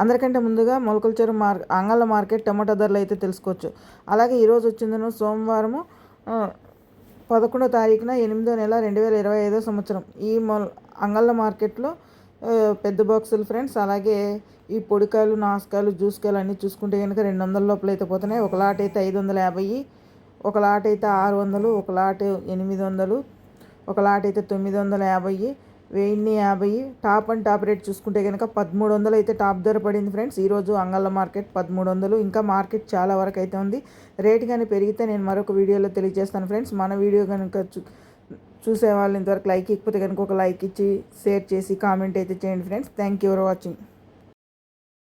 అందరికంటే ముందుగా మొలకల్చెరు మార్ అంగళ్ళ మార్కెట్ టమాటా ధరలు అయితే తెలుసుకోవచ్చు. అలాగే ఈరోజు వచ్చిందను సోమవారము పదకొండో తారీఖున ఎనిమిదో నెల రెండు వేల ఇరవై ఐదో సంవత్సరం. ఈ మొల్ అంగళ్ళ మార్కెట్లో పెద్ద బాక్సులు ఫ్రెండ్స్ అలాగే ఈ పొడికాయలు నాసుకాయలు జ్యూస్కాయలు అన్నీ చూసుకుంటే కనుక రెండు వందల లోపల అయితే పోతున్నాయి. ఒక లాట్ అయితే ఐదు వందల యాభై ఒక లాట్ అయితే ఆరు వందలు ఒక లాట్ ఎనిమిది వందలు ఒక లాట్ అయితే తొమ్మిది వందల యాభై వెయ్యిన్ని యాభై టాప్ అండ్ టాప్ రేట్ చూసుకుంటే కనుక పదమూడు వందలు అయితే టాప్ ధర పడింది ఫ్రెండ్స్. ఈరోజు అంగళ్ళ మార్కెట్ పదమూడు వందలు ఇంకా మార్కెట్ చాలా వరకు అయితే ఉంది. రేట్ కానీ పెరిగితే నేను మరొక వీడియోలో తెలియజేస్తాను ఫ్రెండ్స్. మన వీడియో కనుక చూసే వాళ్ళు ఇంతవరకు లైక్ ఇకపోతే కనుక ఒక లైక్ ఇచ్చి షేర్ చేసి కామెంట్ అయితే చేయండి friends. Thank you for watching.